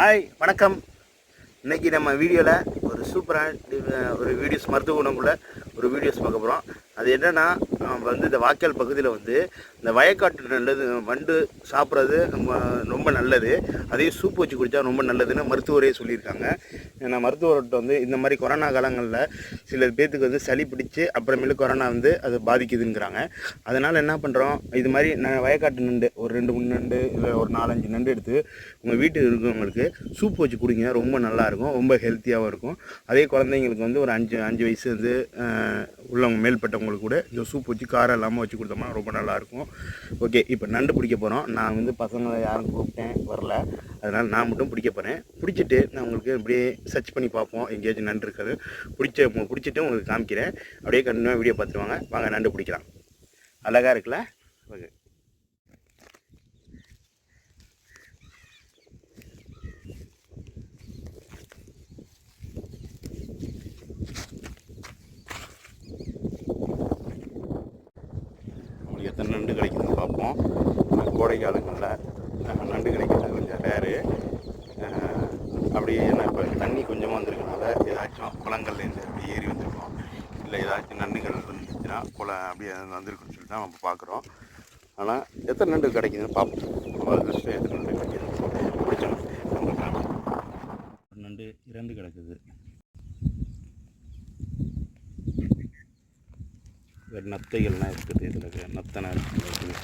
Hi வணக்கம். இன்னைக்கு நம்ம வீடியோவில் ஒரு சூப்பரான ஒரு வீடியோஸ் மருத்துவ குணம் ஒரு வீடியோஸ் பார்க்க போகிறோம் அது என்னென்னா வந்து இந்த வாய்க்கால் பகுதியில் வந்து இந்த வயக்காட்டு நல்லது வண்டு சாப்பிட்றது ரொம்ப நல்லது. அதையும் சூப் வச்சு குடித்தா ரொம்ப நல்லதுன்னு மருத்துவரே சொல்லியிருக்காங்க. ஏன்னா மருத்துவர்கிட்ட வந்து இந்த மாதிரி கொரோனா காலங்களில் சில பேர்த்துக்கு வந்து சளி பிடிச்சி அப்புறமேலு கொரோனா வந்து அது பாதிக்குதுங்கிறாங்க. அதனால் என்ன பண்ணுறோம் இது மாதிரி நான் வயக்காட்டு நண்டு ஒரு ரெண்டு மூணு நண்டு இல்லை ஒரு நாலஞ்சு நண்டு எடுத்து உங்கள் வீட்டில் இருக்கிறவங்களுக்கு சூப் வச்சு குடிங்க ரொம்ப நல்லாயிருக்கும் ரொம்ப ஹெல்த்தியாகவும் இருக்கும். அதே குழந்தைங்களுக்கு வந்து ஒரு அஞ்சு அஞ்சு வயசு வந்து உள்ளவங்க மேல்பட்டவங்களுக்கு கூட இந்த சூப் வச்சு காரம் இல்லாமல் வச்சு கொடுத்தோம்னா ரொம்ப நல்லாயிருக்கும். ஓகே இப்போ நண்டு பிடிக்க போகிறோம் நான் வந்து பசங்களை யாரும் கூப்பிட்டேன் வரல. அதனால் நான் மட்டும் பிடிக்க போகிறேன் பிடிச்சிட்டு நான் உங்களுக்கு அப்படியே சர்ச் பண்ணி பார்ப்போம். எங்கேயாச்சும் நண்டு இருக்காது. பிடிச்ச பிடிச்சிட்டு உங்களுக்கு காமிக்கிறேன். அப்படியே கண்டினியூவாக வீடியோ பார்த்துருவாங்க வாங்க. நண்டு பிடிக்கலாம். அழகாக இருக்குல்ல? ஓகே உங்களுக்கு எத்தனை நண்டு கிடைக்குதுன்னு பார்ப்போம். கோடை காலங்களில் நண்டு கிடைக்கிறது கொஞ்சம் ரேரு அப்படியே நான் இப்போ தண்ணி கொஞ்சமாக வந்திருக்கனால ஏதாச்சும் குளங்கள்லேருந்து அப்படியே ஏறி வந்திருக்கோம். இல்லை ஏதாச்சும் நண்டுகள் இருந்துச்சுன்னா குளம் அப்படியே வந்திருக்குன்னு சொல்லிட்டு தான் நம்ம பார்க்குறோம். ஆனால் எத்தனை நண்டு கிடைக்குதுன்னு பார்ப்போம். நம்ம எத்தனை நண்டு கிடைக்குது பிடிச்சோம் நண்டு இறந்து கிடக்குது. நத்தைகள்லாம் இருக்குது இதில் நத்தனை இருக்குது.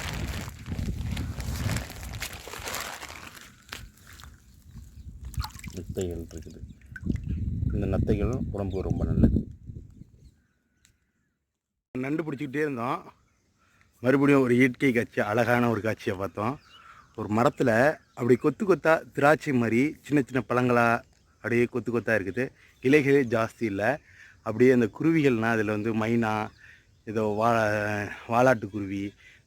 நத்தைகள் இருக்குது. இந்த நத்தைகள் உடம்புக்கு ரொம்ப நல்லது. நண்டு பிடிச்சிக்கிட்டே இருந்தோம். மறுபடியும் ஒரு இயற்கை காட்சி அழகான ஒரு காட்சியை பார்த்தோம். ஒரு மரத்தில் அப்படி கொத்து கொத்தா திராட்சை மாதிரி சின்ன சின்ன பழங்களாக அப்படியே கொத்து கொத்தா இருக்குது. இலைகளே ஜாஸ்தி இல்லை. அப்படியே அந்த குருவிகள்னால் அதில் வந்து மைனா ஏதோ வா வாலாட்டு குருவி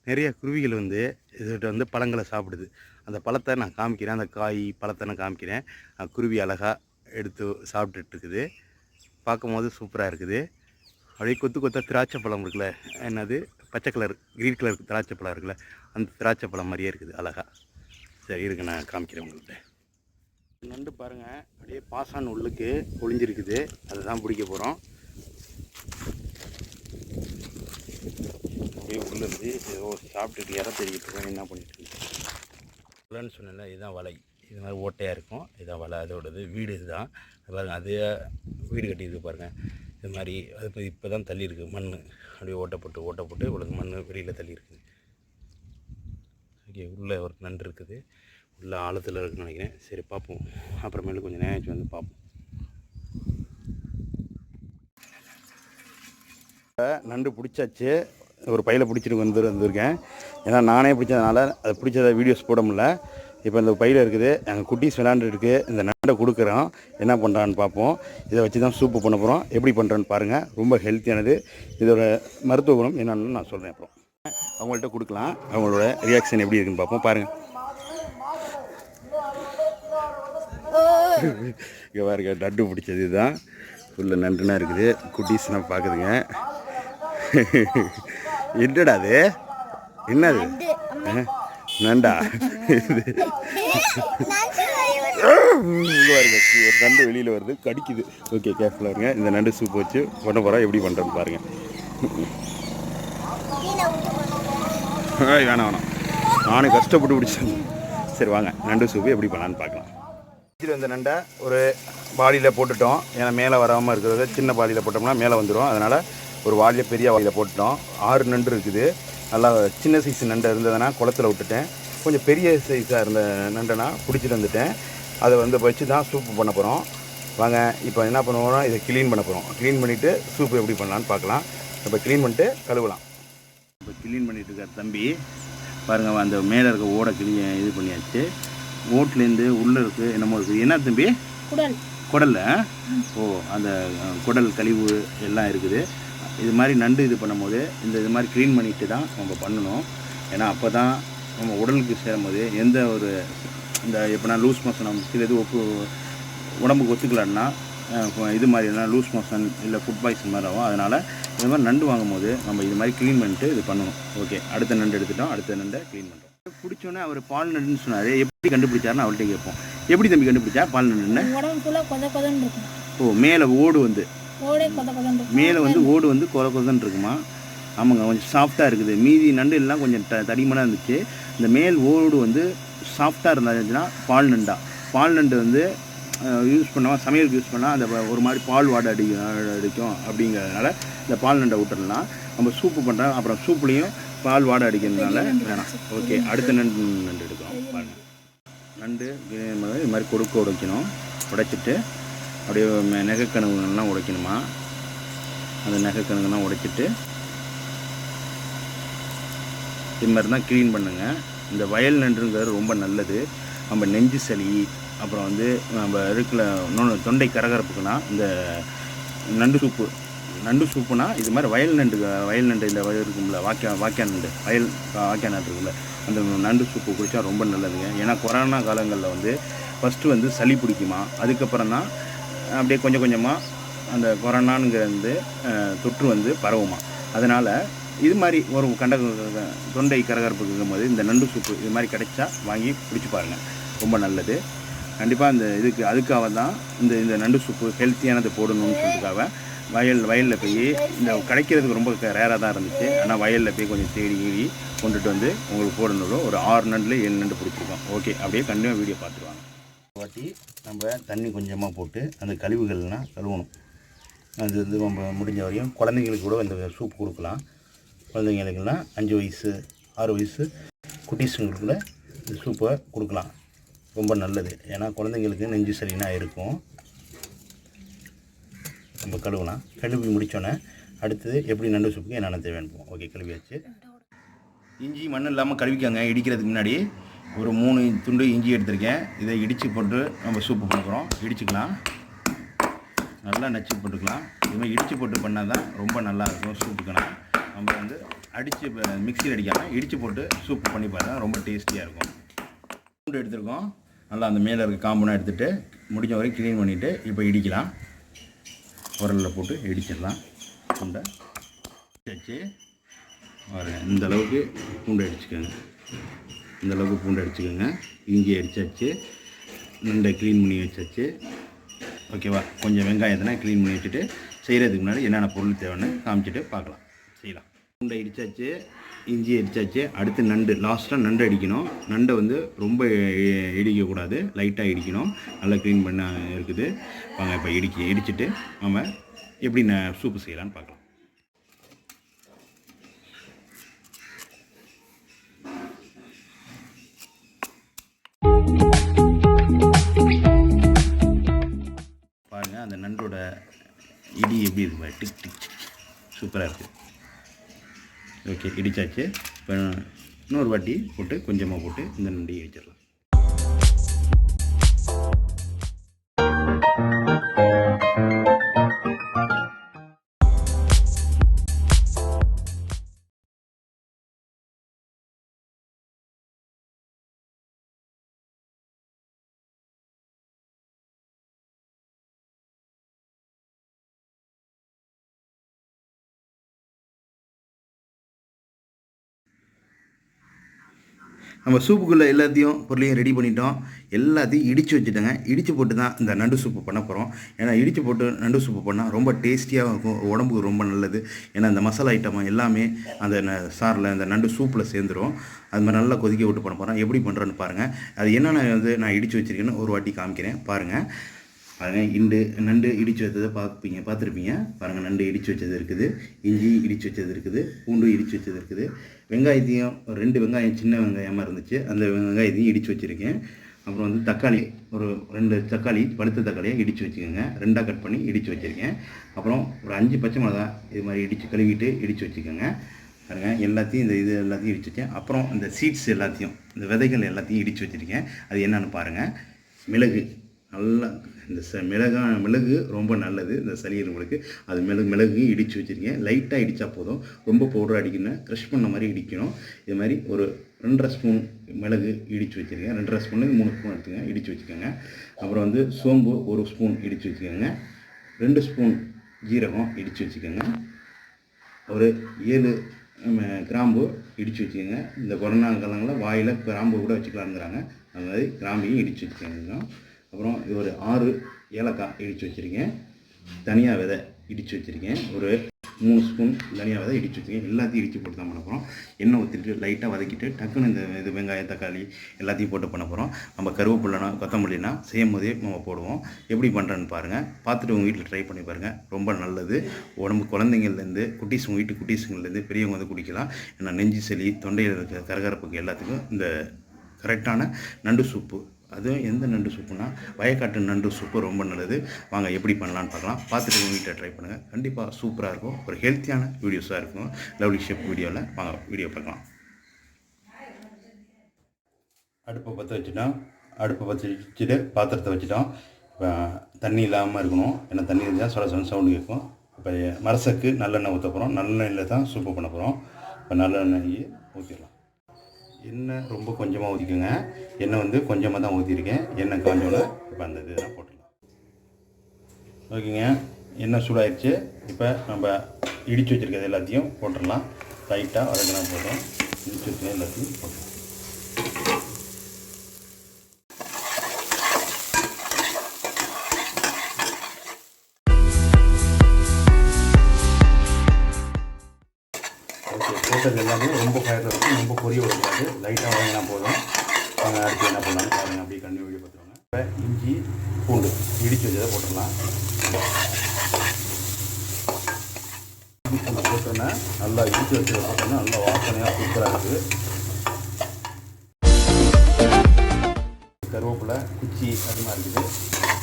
நிறைய குருவிகள் வந்து இதுகிட்ட வந்து பழங்களை சாப்பிடுது. அந்த பழத்தை நான் காமிக்கிறேன். அந்த காய் பழத்தை நான் காமிக்கிறேன். குருவி அழகாக எடுத்து சாப்பிட்டுட்டு பார்க்கும் பார்க்கும்போது சூப்பராக இருக்குது. அப்படியே கொத்து கொத்தா திராட்சை பழம் இருக்குல்ல என்னது? பச்சை கலர் க்ரீன் கலர் திராட்சை பழம் இருக்குல்ல அந்த திராட்சை பழம் மாதிரியே இருக்குது அழகாக சரி இருக்கு நான் காமிக்கிறேன் உங்கள்கிட்ட நண்டு பாருங்கள் அப்படியே பாசான் உள்ளுக்கு ஒளிஞ்சிருக்குது. அதை தான் பிடிக்க போகிறோம் அப்படியே உள்ள இருந்து ஏதோ சாப்பிட்டுட்டு இற தெரிவிட்டு இருக்கோம். என்ன பண்ணிட்டு இருக்கு சொன்னேன்ல இதுதான் வலை. இது மாதிரி ஓட்டையாக இருக்கும். இதுதான் வலை அதோடது வீடு இதுதான். அது பாருங்க அதே வீடு கட்டியிருக்கு பாருங்கள் இது மாதிரி அது இப்போ தான் தள்ளி இருக்குது மண் அப்படியே ஓட்டை போட்டு ஓட்டை போட்டு இவ்வளோ மண் வெளியில் தள்ளி இருக்குது ஓகே உள்ளே ஒரு நண்டு இருக்குது. உள்ள ஆழத்தில் இருக்குன்னு நினைக்கிறேன். சரி பார்ப்போம். அப்புறமேலு கொஞ்சம் நேரம் வந்து பார்ப்போம். நண்டு பிடிச்சாச்சு. ஒரு பையில் பிடிச்சிட்டு வந்து வந்திருக்கேன் ஏன்னா நானே பிடிச்சதுனால அது பிடிச்சத வீடியோஸ் போட முடியல. இப்போ இந்த பையில் இருக்குது எங்கள் குட்டீஸ் விளாண்டுட்டு இந்த நண்டை கொடுக்குறோம் என்ன பண்ணுறான்னு பார்ப்போம் இதை வச்சு தான் சூப்பு பண்ண போகிறோம் எப்படி பண்ணுறான்னு பாருங்கள் ரொம்ப ஹெல்த்தியானது. இதோட மருத்துவ குணம் என்னன்னு நான் சொல்கிறேன் அப்புறம். அவங்கள்ட்ட கொடுக்கலாம். அவங்களோட ரியாக்ஷன் எப்படி இருக்குன்னு பார்ப்போம் பாருங்கள் இங்கே பாருங்க நண்டு பிடிச்சது இதுதான். ஃபுல்லாக நண்டுனா இருக்குது. குட்டீஸ்லாம் பார்க்குதுங்க. என்னடா அது? என்னது? ஆ? நண்டா? ஒரு நண்டு வெளியில் வருது கடிக்குது. ஓகே கேர்ஃபுல்லாக இருங்க. இந்த நண்டு சூப் வச்சு பண்ண போகிறோம் எப்படி பண்ணுறோன்னு பாருங்கள் வேணாம் வேணாம். நானே கஷ்டப்பட்டு பிடிச்சேன் சரி வாங்க. நண்டு சூப்பு எப்படி பண்ணலான்னு பார்க்கலாம். வந்த நண்டை ஒரு பாடியில் போட்டுட்டோம். ஏன்னா மேலே வராமல் இருக்கிறத சின்ன பாடியில் போட்டோம்னா மேலே வந்துடும் அதனால் ஒரு வாளியில் பெரிய வாளியில் போட்டுட்டோம். ஆறு நண்டு இருக்குது. நல்லா சின்ன சைஸ் நண்டு இருந்ததுன்னா குளத்துல விட்டுட்டேன். கொஞ்சம் பெரிய சைஸாக இருந்த நண்டைனா பிடிச்சிட்டு வந்துட்டேன். அதை வந்து வச்சு தான் சூப்பு பண்ண போகிறோம் வாங்க இப்போ என்ன பண்ணுவோம்னா இதை க்ளீன் பண்ண போகிறோம் க்ளீன் பண்ணிவிட்டு சூப்பு எப்படி பண்ணலான்னு பார்க்கலாம். இப்போ க்ளீன் பண்ணிட்டு கழுவலாம். இப்போ க்ளீன் பண்ணிட்டு இருக்க தம்பி பாருங்க அந்த மேலே இருக்க ஓடை கிளீ இது பண்ணியாச்சு. ஓட்லேருந்து உள்ளே இருக்குது என்னமோ இருக்குது என்ன தம்பி? குடல். குடல்ல ஓ அந்த குடல் கழிவு எல்லாம் இருக்குது. இது மாதிரி நண்டு இது பண்ணும்போது இந்த இது மாதிரி க்ளீன் பண்ணிட்டு தான் நம்ம பண்ணணும். ஏன்னா அப்போ தான் நம்ம உடலுக்கு சேரும்போது எந்த ஒரு இந்த எப்படின்னா லூஸ் மோஷன் நம்ம சில இது ஒப்பு உடம்புக்கு ஒத்துக்கலன்னா இது மாதிரினா லூஸ் மோஷன் இல்லை ஃபுட் பாய்சன் மாதிரி ஆகும். அதனால் இது மாதிரி நண்டு வாங்கும்போது நம்ம இது மாதிரி க்ளீன் பண்ணிட்டு இது பண்ணணும். ஓகே அடுத்த நண்டு எடுத்துட்டோம். அடுத்த நண்டை க்ளீன் பண்ணுறோம் பிடிச்சோன்னே அவர் பால் நண்டுன்னு சொன்னார். எப்படி கண்டுபிடிச்சாருன்னு அவர்கிட்ட கேட்போம். எப்படி தம்பி கண்டுபிடிச்சா பால் நண்டுன்னு? ஓ மேலே ஓடு வந்து. மேலே வந்து ஓடு வந்து கொல கொதன்னு இருக்குமா? ஆமாங்க கொஞ்சம் சாஃப்டாக இருக்குது. மீதி நண்டு எல்லாம் கொஞ்சம் த தடிமனாக இருந்துச்சு. இந்த மேல் ஓடு வந்து சாஃப்டாக இருந்துச்சுன்னா பால் நண்டா. பால் நண்டு வந்து யூஸ் பண்ணால் சமையலுக்கு யூஸ் பண்ணால் அந்த ஒரு மாதிரி பால் வாடை அடி அடிக்கும் அப்படிங்கிறதுனால இந்த பால் நண்டை விட்டுறலாம் நம்ம சூப்பு பண்ணுறோம் அப்புறம் சூப்புலேயும் பால் வாடை அடிக்கிறதுனால வேணாம். ஓகே அடுத்த நண்டு. நண்டு எடுக்கிறோம் பாருங்க. நண்டு. இது மாதிரி கொடுக்க உடைக்கணும். உடைச்சிட்டு அப்படியே மெ- உடைக்கணுமா? அந்த நெகக்கணுங்கெல்லாம் உடைச்சிட்டு இது மாதிரி தான் க்ளீன் பண்ணுங்கள் இந்த வயல் நன்றுங்கிறது ரொம்ப நல்லது. நம்ம நெஞ்சு சளி அப்புறம் வந்து நம்ம இருக்கிற இன்னொன்று தொண்டை கரகரப்புக்குனா இந்த நண்டு சூப்பு நண்டு சூப்புனா இது மாதிரி வயல் நண்டு வயல் நண்டு இந்த வயல் இருக்கும்ல வாக்கியா வாக்கியா நண்டு வயல் வாக்கியா நண்டு இருக்கும்ல அந்த நண்டு சூப்பு குடித்தா ரொம்ப நல்லதுங்க. ஏன்னா கொரோனா காலங்களில் வந்து ஃபஸ்ட்டு வந்து சளி பிடிக்குமா அதுக்கப்புறம் தான் அப்படியே கொஞ்சம் கொஞ்சமாக அந்த கொரோனாங்கிற வந்து தொற்று வந்து பரவுமா. அதனால் இது மாதிரி ஒரு கண்ட தொண்டை கரகரப்பு இருக்கும்போது இந்த நண்டு சூப்பு இது மாதிரி கிடைச்சா வாங்கி குடிச்சு பாருங்கள் ரொம்ப நல்லது. கண்டிப்பாக இந்த இதுக்கு அதுக்காக தான் இந்த இந்த நண்டு சூப்பு ஹெல்த்தியானது போடணும்னு சொல்லிட்டுக்காக வயல் வயலில் போய் இந்த கிடைக்கிறதுக்கு ரொம்ப ரேராக தான் இருந்துச்சு. ஆனால் வயலில் போய் கொஞ்சம் தேடி கீடி கொண்டுட்டு வந்து உங்களுக்கு போடணும் ஒரு ஆறு நண்டில் ஏழு நண்டு பிடிச்சிருக்கோம். ஓகே. அப்படியே கண்டிப்பாக வீடியோ பார்த்துருவாங்க வாட்டி நம்ம தண்ணி கொஞ்சமாக போட்டு அந்த கழிவுகள்லாம் கழுவணும். அது வந்து நம்ம முடிஞ்ச வரையும் குழந்தைங்களுக்கு கூட இந்த சூப் கொடுக்கலாம். குழந்தைங்களுக்குலாம் அஞ்சு வயசு ஆறு வயசு குட்டீஸுங்களுக்குள்ள இந்த சூப்பை கொடுக்கலாம். ரொம்ப நல்லது. ஏன்னா குழந்தைங்களுக்கு நெஞ்சு சரினா இருக்கும். நம்ம கழுவலாம். கழுவி முடித்தோன்னே அடுத்தது எப்படி நண்டு சூப்புக்கு என்னென்ன தேவைன்னு ஓகே கழுவியாச்சு. இஞ்சி மண் இல்லாமல் கழுவிக்காங்க. இடிக்கிறதுக்கு முன்னாடி ஒரு மூணு துண்டு இஞ்சி எடுத்திருக்கேன். இதை இடித்து போட்டு நம்ம சூப்பு பண்ணுறோம் இடிச்சுக்கலாம். நல்லா நச்சு போட்டுக்கலாம். இதுமாதிரி இடித்து போட்டு பண்ணால் தான் ரொம்ப நல்லா இருக்கும் நம்ம வந்து அடித்து மிக்சியில் அடிக்காமல் இடித்து போட்டு சூப்பு பண்ணி பார்த்தா ரொம்ப டேஸ்டியாக இருக்கும். பூண்டு எடுத்துருக்கோம். நல்லா அந்த மேலே இருக்க காம்பனாக எடுத்துகிட்டு முடிஞ்ச வரைக்கும் க்ளீன் பண்ணிவிட்டு இப்போ இடிக்கலாம். உரலில் போட்டு இடிச்சிடலாம். பூண்டை வச்சு வரேன் இந்த அளவுக்கு பூண்டு அடிச்சுக்கோங்க இந்தளவுக்கு பூண்டு அடிச்சுக்கோங்க. இஞ்சி அடித்தாச்சு நண்டை க்ளீன் பண்ணி வச்சாச்சு. ஓகேவா கொஞ்சம் வெங்காயத்தினா க்ளீன் பண்ணி வச்சுட்டு செய்கிறதுக்கு முன்னாடி என்னென்ன பொருள் தேவைன்னு காமிச்சிட்டு பார்க்கலாம். செய்யலாம். பூண்டை அடித்தாச்சு இஞ்சி அடித்தாச்சு அடுத்து நண்டு. லாஸ்ட்டாக நண்டு அடிக்கணும். நண்டை வந்து ரொம்ப இடிக்கக்கூடாது. லைட்டாக இடிக்கணும். நல்லா க்ளீன் பண்ண இருக்குது. வாங்க இப்போ இடிக்க இடிச்சிட்டு நம்ம எப்படி ந சூப்பு செய்யலான்னு பார்க்கலாம். நண்டோட இடி எப்படி இருக்கு டிக் டிக் டிக். சூப்பராக இருக்குது ஓகே இடிச்சாச்சு. இப்போ இன்னொரு வாட்டி போட்டு கொஞ்சமாக போட்டு இந்த நண்டி இடிச்சிடலாம் நம்ம சூப்புக்குள்ளே எல்லாத்தையும் பொருளையும் ரெடி பண்ணிட்டோம். எல்லாத்தையும் இடித்து வச்சுட்டேங்க. இடித்து போட்டு தான் இந்த நண்டு சூப்பு பண்ண போகிறோம் ஏன்னா இடித்து போட்டு நண்டு சூப்பு பண்ணால் ரொம்ப டேஸ்டியாக இருக்கும். உடம்புக்கு ரொம்ப நல்லது. ஏன்னா அந்த மசாலா ஐட்டம் எல்லாமே அந்த ந- சாரில் அந்த நண்டு சூப்பில் சேர்ந்துரும். அது மாதிரி நல்லா கொதிக்க விட்டு பண்ண போகிறோம் எப்படி பண்ணுறேன்னு பாருங்கள் அது என்னென்ன வந்து நான் இடித்து வச்சுருக்கேன்னு ஒரு வாட்டி காமிக்கிறேன். பாருங்கள் பாருங்கள் இண்டு நண்டு இடித்து வச்சதை பார்ப்பீங்க பார்த்துருப்பீங்க? பாருங்கள் நண்டு இடித்து வச்சது இருக்குது இஞ்சி இடித்து வச்சது இருக்குது பூண்டு இடித்து வச்சது இருக்குது. வெங்காயத்தையும் ஒரு ரெண்டு வெங்காயம் சின்ன வெங்காயமாக இருந்துச்சு அந்த வெங்காயத்தையும் இடித்து வச்சுருக்கேன். அப்புறம் வந்து தக்காளி ஒரு ரெண்டு தக்காளி பழுத்த தக்காளியை இடித்து வச்சுக்கோங்க. ரெண்டாக கட் பண்ணி இடித்து வச்சுருக்கேன். அப்புறம் ஒரு அஞ்சு பச்சை மிளகா இது மாதிரி இடித்து கழுவிட்டு இடித்து வச்சுக்கோங்க. பாருங்கள் எல்லாத்தையும் இந்த இது எல்லாத்தையும் இடிச்சு வச்சேன் அப்புறம் இந்த சீட்ஸ் எல்லாத்தையும் இந்த விதைகள் எல்லாத்தையும் இடித்து வச்சுருக்கேன். அது என்னென்னு பாருங்கள் மிளகு நல்லா இந்த ச மிளகா மிளகு ரொம்ப நல்லது. இந்த சளி உங்களுக்கு. அது மிளகு மிளகு இடித்து வச்சுருக்கேன் லைட்டாக இடித்தா போதும். ரொம்ப பவுடர் அடிக்கணும் க்ரஷ் பண்ண மாதிரி இடிக்கணும். இது மாதிரி ஒரு ரெண்டரை ஸ்பூன் மிளகு இடித்து வச்சுருக்கேன் ரெண்டரை ஸ்பூனுக்கு மூணு ஸ்பூன் எடுத்துக்கோங்க இடித்து வச்சுக்கோங்க. அப்புறம் வந்து சோம்பு ஒரு ஸ்பூன் இடித்து வச்சுக்கோங்க. ரெண்டு ஸ்பூன் ஜீரகம் இடித்து வச்சுக்கோங்க. ஒரு ஏழு கிராம்பு இடித்து வச்சுக்கோங்க. இந்த கொரோனா காலங்களில் வாயில் கிராம்பு கூட வச்சுக்கலாம்ங்கிறாங்க. அது மாதிரி கிராம்பையும் இடித்து வச்சுக்கோங்க. அப்புறம் இது ஒரு ஆறு ஏலக்காய் இடித்து வச்சுருக்கேன். தனியா விதை இடித்து வச்சுருக்கேன். ஒரு மூணு ஸ்பூன் தனியாக விதை இடித்து வச்சுருக்கேன். எல்லாத்தையும் இடித்து போட்டு தான் பண்ண போகிறோம் எண்ணெய் ஊற்றிட்டு லைட்டாக வதக்கிட்டு டக்குன்னு இந்த இது வெங்காயம் தக்காளி எல்லாத்தையும் போட்டு பண்ண போகிறோம் நம்ம கருவேப்பிள்ளனா கொத்தமல்லினா செய்யும் போதே நம்ம போடுவோம். எப்படி பண்ணுறேன்னு பாருங்கள் பார்த்துட்டு உங்கள் வீட்டில் ட்ரை பண்ணி பாருங்கள் ரொம்ப நல்லது. உடம்பு குழந்தைங்கள்லேருந்து குட்டீஸ் உங்கள் வீட்டு குட்டீஸுங்கள்லேருந்து பெரியவங்க வந்து குடிக்கலாம். ஏன்னா நெஞ்சு சளி தொண்டையில் இருக்கிற கரகரப்புக்கு எல்லாத்துக்கும் இந்த கரெக்டான நண்டு சூப்பு அதுவும் எந்த நண்டு சூப்புனா வயக்காட்டு நண்டு சூப்பு ரொம்ப நல்லது. வாங்க எப்படி பண்ணலான்னு பார்க்கலாம். பார்த்துட்டு உங்கள் வீட்டில் ட்ரை பண்ணுங்கள் கண்டிப்பாக சூப்பராக இருக்கும். ஒரு ஹெல்த்தியான வீடியோஸாக இருக்கும். லவ்லி ஷேப் வீடியோவில் வாங்க வீடியோ பார்க்கலாம். அடுப்பை பற்ற வச்சுட்டோம். அடுப்பை பற்ற வச்சுட்டு பாத்திரத்தை வச்சுட்டோம். இப்போ தண்ணி இல்லாமல் இருக்கணும். ஏன்னா தண்ணி இருந்தால் சொல்ல சொன்ன சவுண்டு கேட்கும். இப்போ மரசக்கு நல்லெண்ணெய் ஊற்ற போகிறோம் நல்லெண்ணெயில் தான் சூப்பு பண்ண போகிறோம் இப்போ நல்லெண்ணெய் ஊற்றிடலாம் எண்ணெய் ரொம்ப கொஞ்சமாக ஊற்றிக்கோங்க எண்ணெய் வந்து கொஞ்சமாக தான் ஊற்றிருக்கேன் எண்ணெய் காஞ்சோன்னு இப்போ அந்த இதெல்லாம் போட்டுடலாம் ஓகேங்க. எண்ணெய் சூடாயிருச்சு. இப்போ நம்ம இடித்து வச்சுருக்கிறது எல்லாத்தையும் போட்டுடலாம். லைட்டாக வதக்கினா போதும். இடித்து வச்சுருக்க எல்லாத்தையும் போட்டுடலாம் ஓகே எல்லாமே ரொம்ப ஃபயரில் இருக்கும் ரொம்ப பொரிய விடக்கூடாது லைட்டாக வாங்கினா போதும். வாங்க அடுத்து என்ன பண்ணலாம் பாருங்கள் அப்படியே கண்ணி வீடியோ பார்த்துருவாங்க. இப்போ இஞ்சி பூண்டு இடிச்சு வச்சதை போட்டுடலாம். இஞ்சி நல்லா இடித்து வச்சதை போட்டோன்னா நல்லா வாசனையாக சூப்பராக இருக்குது. கருவேப்பிலை குச்சி அது மாதிரி இருக்குது.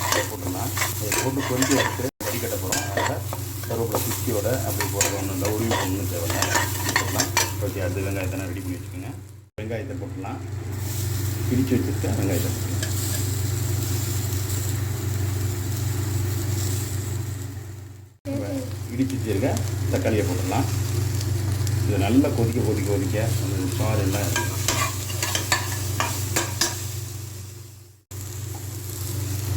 அதை போட்டுடலாம். அதை போட்டு கொஞ்சம் வச்சுட்டு வடிகட்ட போகிறோம் அதில் கருவேப்பிலை குச்சியோட அப்படி போடுறது ஒன்றும் இல்லை. உருவி போடணும் தேவையில்லை. ஓகே அடுத்து வெங்காயத்தை ரெடி பண்ணி வச்சுக்கோங்க. வெங்காயத்தை போட்டுடலாம். பிரித்து வச்சுருக்க வெங்காயத்தை போட்டுக்கலாம் இடிச்சு வச்சுருக்க தக்காளியை போட்டுடலாம். இதை நல்லா கொதிக்க கொதிக்க கொதிக்க அந்த சாறு எல்லாம்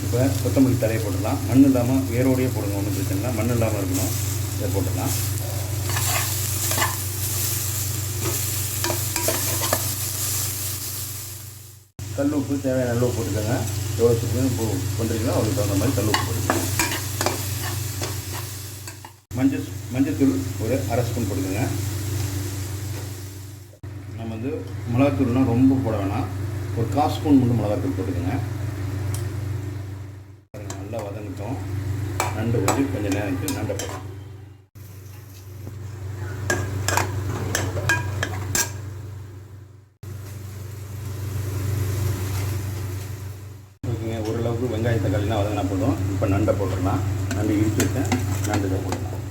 இப்போ கொத்தமல்லி தலையை போட்டுடலாம். மண் இல்லாமல் வேரோடையே போடுங்க ஒன்றும் பிரச்சனை இல்லை. மண் இல்லாமல் இருக்கணும். இதை போட்டுடலாம். கல் உப்பு தேவையான அளவு உப்பு போட்டுக்கோங்க. எவ்வளோ சுப்பு உப்பு பண்ணுறீங்களோ அவளுக்கு தகுந்த மாதிரி கல் உப்பு போட்டுக்கோங்க. மஞ்சள் மஞ்சத்தூள் ஒரு அரை ஸ்பூன் போட்டுக்கோங்க. நம்ம வந்து மிளகாத்தூள்லாம் ரொம்ப போட வேணாம். ஒரு கால் ஸ்பூன் மட்டும் மிளகாத்தூள் போட்டுக்கோங்க. நல்லா வதங்கிட்டோம். நண்டு வச்சு கொஞ்சம் நேரம் வச்சு நண்டை போட்டோம் ஓகேங்க ஓரளவுக்கு வெங்காய தக்காளிலாம் வதங்கினா போதும் இப்போ நண்டை போட்டுடலாம் நண்டு இடிச்சு வச்சேன் நண்டு இதை போட்டுடலாம்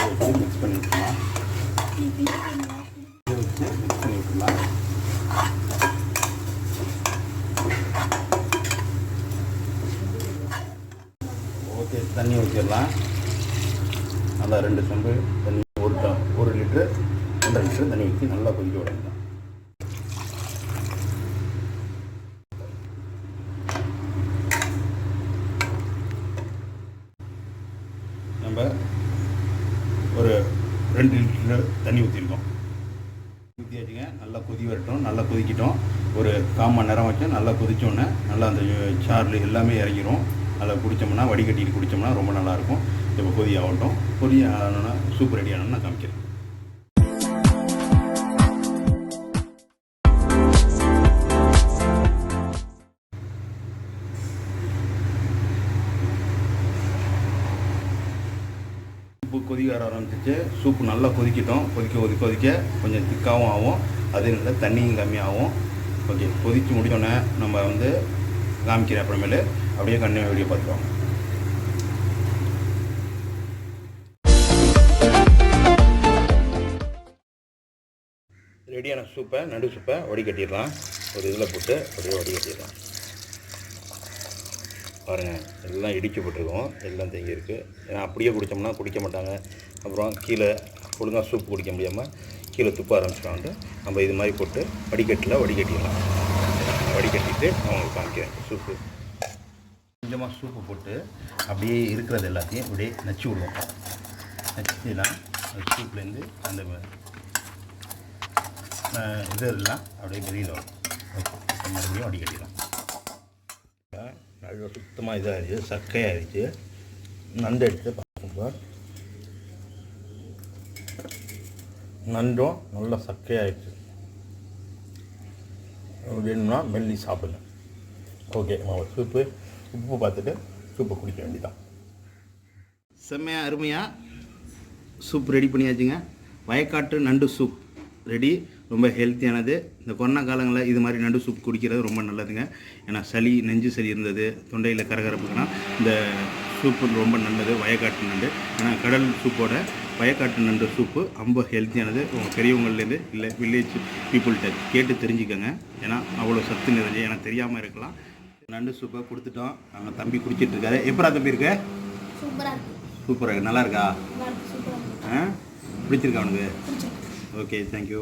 இதை வச்சு மிக்ஸ் பண்ணி விட்டுலாம் இதை வச்சு மிக்ஸ் பண்ணி விட்டுலாம் ஓகே தண்ணி ஊற்றிடலாம் நல்லா ரெண்டு செம்பு தண்ணி ஒரு ட- ஒரு லிட்ரு ரெண்டரை லிட்டரு தண்ணி ஊற்றி நல்லா கொதிக்க விடலாம் நம்ம ஒரு ரெண்டு லிட்டர் தண்ணி ஊற்றிருக்கோம் ஊற்றியாச்சுங்க நல்லா கொதி வரட்டும். நல்லா கொதிக்கிட்டோம். ஒரு கால் மணி நேரம் வச்சு நல்லா கொதிச்சோன்னே நல்லா அந்த சார்லு எல்லாமே இறங்கிரும். நல்லா குடித்தோம்னா வடிகட்டிட்டு குடித்தோம்னா ரொம்ப நல்லாயிருக்கும் இப்போ கொதி ஆகட்டும். கொதி ஆனோன்னா சூப் ரெடி ஆனோன்னு நான் காமிக்கிறேன். கொதிக்க வர ஆரம்பிச்சிச்சு. சூப்பு நல்லா கொதிக்கட்டும். கொதிக்க கொதிக்க கொதிக்க கொஞ்சம் திக்காகவும் ஆகும். அதே நல்லா தண்ணியும் கம்மியாகும். ஓகே கொதித்து முடிச்சோடனே நம்ம வந்து காமிக்கிறேன் அப்புறமேலு. அப்படியே கண்ணு வீடியோ பார்த்துருவோம் ரெடியான சூப்பை நடு சூப்பை வடிகட்டிடலாம். ஒரு இதில் போட்டு அப்படியே வடிகட்டிடலாம். பாருங்கள் எல்லாம் இடிச்சு எல்லாம் தேங்கி இருக்குது ஏன்னா அப்படியே குடித்தோம்னா குடிக்க மாட்டாங்க. அப்புறம் கீழே ஒழுங்காக சூப் குடிக்க முடியாமல் கீழே துப்ப ஆரம்பிச்சிட்டாங்க நம்ம இது மாதிரி போட்டு வடிகட்டில் வடிகட்டிடலாம். வடிகட்டிட்டு அவங்களுக்கு காமிக்கிறேன். சூப்பு கொஞ்சமாக சூப்பு போட்டு அப்படியே இருக்கிறது எல்லாத்தையும் அப்படியே நச்சு விடுவோம். நச்சுனா அந்த சூப்லேருந்து அந்த இதெல்லாம் எல்லாம் அப்படியே வெளியில் வரும். மறுபடியும் வடிகட்டிடலாம். அது சுத்தமாக இதாகிடுச்சு சக்கையாகிடுச்சு நண்டு எடுத்து பார்க்கும்போது நண்டும் நல்லா சக்கையாகிடுச்சு வேணும்னா மெல்லி சாப்பிடுங்க ஓகே சூப்பு உப்பு பார்த்துட்டு சூப்பை குடிக்க வேண்டிதான் செம்மையாக அருமையாக சூப் ரெடி பண்ணியாச்சுங்க. வயக்காட்டு நண்டு சூப் ரெடி. ரொம்ப ஹெல்த்தியானது இந்த கொரோனா காலங்களில் இது மாதிரி நண்டு சூப் குடிக்கிறது ரொம்ப நல்லதுங்க. ஏன்னா சளி நெஞ்சு சளி இருந்தது தொண்டையில் கரகரப்புக்குன்னா இந்த சூப்பு ரொம்ப நல்லது வயக்காட்டு நண்டு. ஏன்னா கடல் சூப்போட வயக்காட்டு நண்டு சூப்பு ரொம்ப ஹெல்த்தியானது உங்கள் பெரியவங்கள்லேருந்து இல்லை வில்லேஜ் பீப்புள்கிட்ட கேட்டு தெரிஞ்சுக்கோங்க. ஏன்னா அவ்வளோ சத்து நிறைஞ்சு ஏன்னா தெரியாமல் இருக்கலாம். நண்டு சூப்பை கொடுத்துட்டோம். நாங்கள் தம்பி குடிச்சிட்டு இருக்காரு. எப்படா தம்பி இருக்க? சூப்பராக இருக்கு. நல்லா இருக்கா? ஆ? பிடிச்சிருக்கா அவனுக்கு? பிடிச்சிருக்கு. Okay thank you